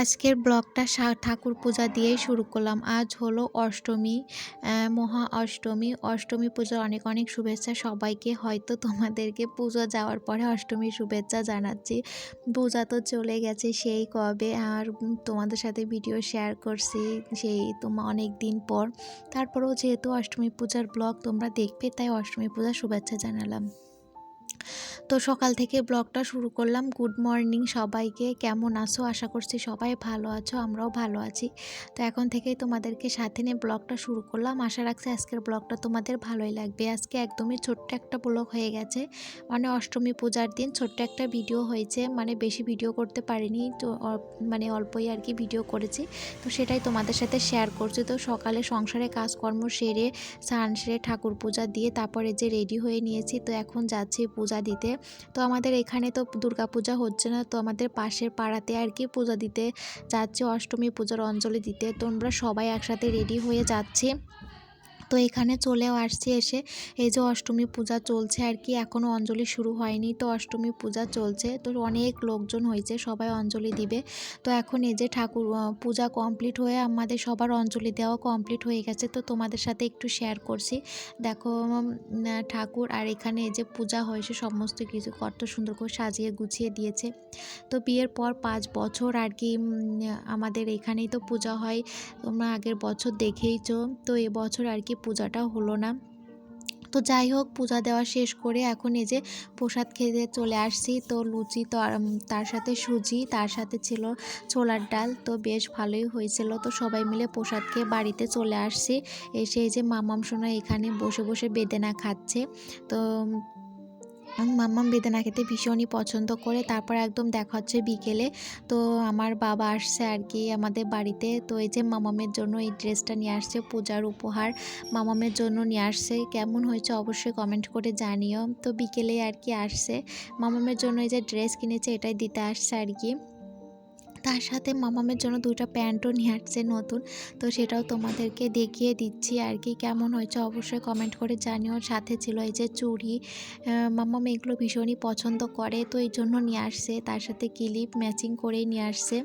আজকের ব্লগটা ঠাকুর পূজা দিয়েই শুরু করলাম। আজ হলো অষ্টমী মহা অষ্টমী। অষ্টমী পূজার অনেক অনেক শুভেচ্ছা সবাইকে। হয়তো তোমাদেরকে পুজো যাওয়ার পরে অষ্টমীর শুভেচ্ছা জানাচ্ছি। পূজা তো চলে গেছে, সেই কবে আর তোমাদের সাথে ভিডিও শেয়ার করছি, সেই তোমার অনেক দিন পর। তারপরেও যেহেতু অষ্টমী পূজার ব্লগ তোমরা দেখবে, তাই অষ্টমী পূজার শুভেচ্ছা জানালাম। তো সকাল থেকে ব্লগটা শুরু করলাম। গুড মর্নিং সবাইকে। কেমন আছো? আশা করছি সবাই ভালো আছো, আমরাও ভালো আছি। তো এখন থেকেই তোমাদেরকে সাথে নিয়ে ব্লগটা শুরু করলাম। আশা রাখছি আজকের ব্লগটা তোমাদের ভালোই লাগবে। আজকে একদমই ছোট্ট একটা ব্লগ হয়ে গেছে। মানে অষ্টমী পূজার দিন ছোট্ট একটা ভিডিও হয়েছে। মানে বেশি ভিডিও করতে পারিনি, তো মানে অল্পই আর কি ভিডিও করেছি। তো সেটাই তোমাদের সাথে শেয়ার করছি। তো সকালে সংসারে কাজকর্ম সেরে, স্নান সেরে ঠাকুর পূজা দিয়ে তারপরে যে রেডি হয়ে নিয়েছি, তো এখন যাচ্ছি পূজা দিতে। তো আমাদের এখানে তো দুর্গা পূজা হচ্ছে না, তো আমাদের পাশের পাড়াতে আর কি পূজা দিতে যাচ্ছে, অষ্টমী পূজার অঞ্জলি দিতে। তোমরা সবাই একসাথে রেডি হয়ে যাচ্ছে। তো এখানে চলেও আসছি এসে। এই যে অষ্টমী পূজা চলছে আর কি এখনও অঞ্জলি শুরু হয়নি। তো অষ্টমী পূজা চলছে, তো অনেক লোকজন হয়েছে, সবাই অঞ্জলি দিবে। তো এখন এই যে ঠাকুর পূজা কমপ্লিট হয়ে আমাদের সবার অঞ্জলি দেওয়া কমপ্লিট হয়ে গেছে। তো তোমাদের সাথে একটু শেয়ার করছি। দেখো ঠাকুর আর এখানে এই যে পূজা হয়েছে সমস্ত কিছু কত সুন্দর করে সাজিয়ে গুছিয়ে দিয়েছে। তো বিয়ের পর পাঁচ বছর আর কি আমাদের এখানেই তো পূজা হয়। তোমরা আগের বছর দেখেইছো। তো এবছর আর কি পূজাটা হলো না। তো যাই হোক, পূজা দেওয়া শেষ করে এখন এই যে প্রসাদ খেতে চলে আসছি। তো লুচি তো তার সাথে সুজি, তার সাথে ছিল ছোলার ডাল। তো বেশ ভালোই হয়েছিল। তো সবাই মিলে প্রসাদ খেয়ে বাড়িতে চলে আসছি। এসে এই যে মামাম সোনা এখানে বসে বসে বেদেনা খাচ্ছে। তো মাম্মাম বেদানা খেতে ভীষণই পছন্দ করে। তারপর একদম দেখা হচ্ছে বিকেলে। তো আমার বাবা আসছে আর কি আমাদের বাড়িতে। তো এই যে মামামের জন্য এই ড্রেসটা নিয়ে আসছে, পূজার উপহার মামামের জন্য নিয়ে আসছে। কেমন হয়েছে অবশ্যই কমেন্ট করে জানিও। তো বিকেলে আর কি আসছে। মামামের জন্য এই যে ড্রেস কিনেছে, এটাই দিতে আসছে আর কি। তার সাথে মামামের জন্য দুইটা প্যান্টও নিয়ে আসছে নতুন। তো সেটাও তোমাদেরকে দেখিয়ে দিচ্ছি আর কি, কেমন হয়েছে অবশ্যই কমেন্ট করে জানিও। সাথে ছিল এই যে চুড়ি মামাম এগুলো ভীষণই পছন্দ করে, তো এই জন্য নিয়ে আসছে। তার সাথে ক্লিপ ম্যাচিং করেই নিয়ে আসছে।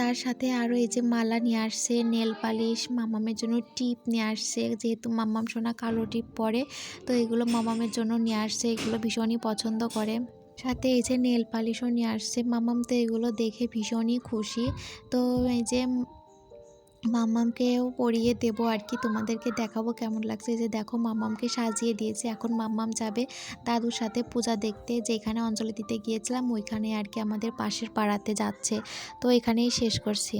তার সাথে আরও এই যে মালা নিয়ে আসছে, নেল পালিশ, মামামের জন্য টিপ নিয়ে আসছে, যেহেতু মামাম সোনা কালো টিপ পরে, তো এগুলো মামামের জন্য নিয়ে আসছে, এগুলো ভীষণই পছন্দ করে। সাথে এই যে নেল পালিশও নিয়ে আসছে, মামাম তো এগুলো দেখে ভীষণই খুশি। তো এই যে মাম্মামকেও পরিয়ে দেবো আর কি, তোমাদেরকে দেখাবো কেমন লাগছে। যে দেখো মামামকে সাজিয়ে দিয়েছে, এখন মাম্মাম যাবে দাদুর সাথে পূজা দেখতে। যেখানে অঞ্জলি দিতে গিয়েছিলাম, ওইখানে আর কি আমাদের পাশের পাড়াতে যাচ্ছে। তো এখানেই শেষ করছি।